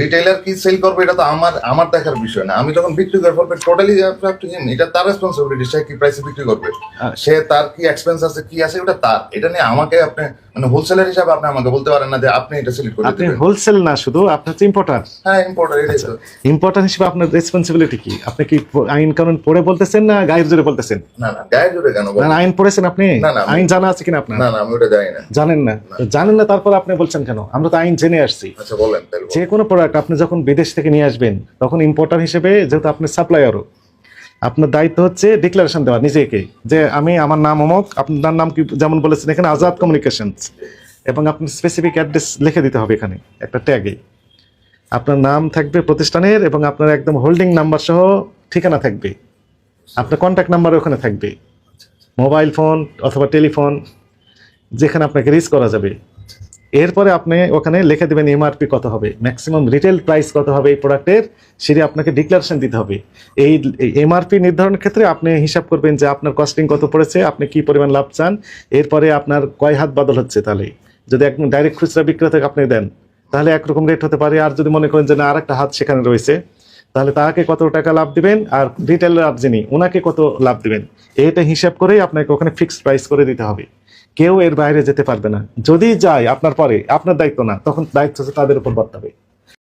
Retailer কি sell করবে এটা তো আমার আমার দেখার বিষয় না। আমি যখন বিক্রি করে ফেলবে টোটালি এটা তার রেসপন্সিবিলিটি সে কি প্রাইসে বিক্রি করবে? আচ্ছা। সে তার কি এক্সপেন্স আছে কি আছে ওটা তার। এটা নিয়ে আমাকে আপনি মানে হোলসেলার হিসাবে আপনি আমাকে বলতে পারেন না যে আপনি এটা সিলেক্ট করে আপনি হোলসেল না শুধু আপনি হচ্ছে ইম্পোর্টার হ্যাঁ এটাই আচ্ছা। তো। ইম্পোর্টার হিসেবে আপনার রেসপন্সিবিলিটি কি? আপনি কি আইন কানুন পড়ে বলতেছেন না গায়ের জোরে বলতেছেন? না না গায়ে জুড়ে কেন না আইন পড়েছেন আপনি? না, না, আইন জানা আছে কিনা আপনার? না না আমি ওটা জানি না। জানেন না। জানেন না তারপর আপনি বলছেন কেন? আমরা তো আইন জেনে আসছি। আচ্ছা বলেন। যে কোনো প্রোডাক্ট আপনি যখন বিদেশ থেকে নিয়ে আসবেন তখন ইম্পোর্টার হিসেবে যেহেতু আপনি সাপ্লায়ারও আপনার দায়িত্ব হচ্ছে ডিক্লারেশন দেওয়া নিজেকে যে আমি আমার নাম অমক আপনার নাম কি যেমন বলেছেন এখানে আজাদ কমিউনিকেশনস এবং আপনি স্পেসিফিক অ্যাড্রেস লিখে দিতে হবে এখানে একটা ট্যাগে আপনার নাম থাকবে প্রতিষ্ঠানের এবং আপনার একদম হোল্ডিং নাম্বার সহ ঠিকানা থাকবে। আপনার কন্ট্যাক্ট নাম্বার ওখানে থাকবে। মোবাইল ফোন অথবা টেলিফোন যেখানে আপনাকে রিচ করা যাবে। এরপরে আপনি ওখানে লিখে দেবেন এমআরপি কত হবে ম্যাক্সিমাম রিটেল প্রাইস কত হবে এই প্রোডাক্টের সেটি আপনাকে ডিক্লারেশন দিতে হবে। এই এমআরপি নির্ধারণের ক্ষেত্রে আপনি হিসাব করবেন যে আপনার কস্টিং কত পড়েছে, আপনি কি পরিমাণ লাভ চান, এরপরে আপনার কয় হাত বদল হচ্ছে তাহলে। যদি একদম ডাইরেক্ট খুচরা বিক্রেতাকে আপনি দেন, তাহলে একরকম রেট হতে পারে। আর যদি মনে করেন যে না আর একটা হাত সেখানে রয়েছে, তাহলে তাকে কত টাকা লাভ দিবেন, আর রিটেলার যিনি ওনাকে কত লাভ দিবেন, এটা হিসাব করেই আপনাকে ওখানে ফিক্সড প্রাইস করে দিতে হবে। কেউ এর বাইরে যেতে পারবে না। যদি যায় আপনার পরে, আপনার দায়িত্ব না, তখন দায়িত্ব তাদের উপর বর্তাবে।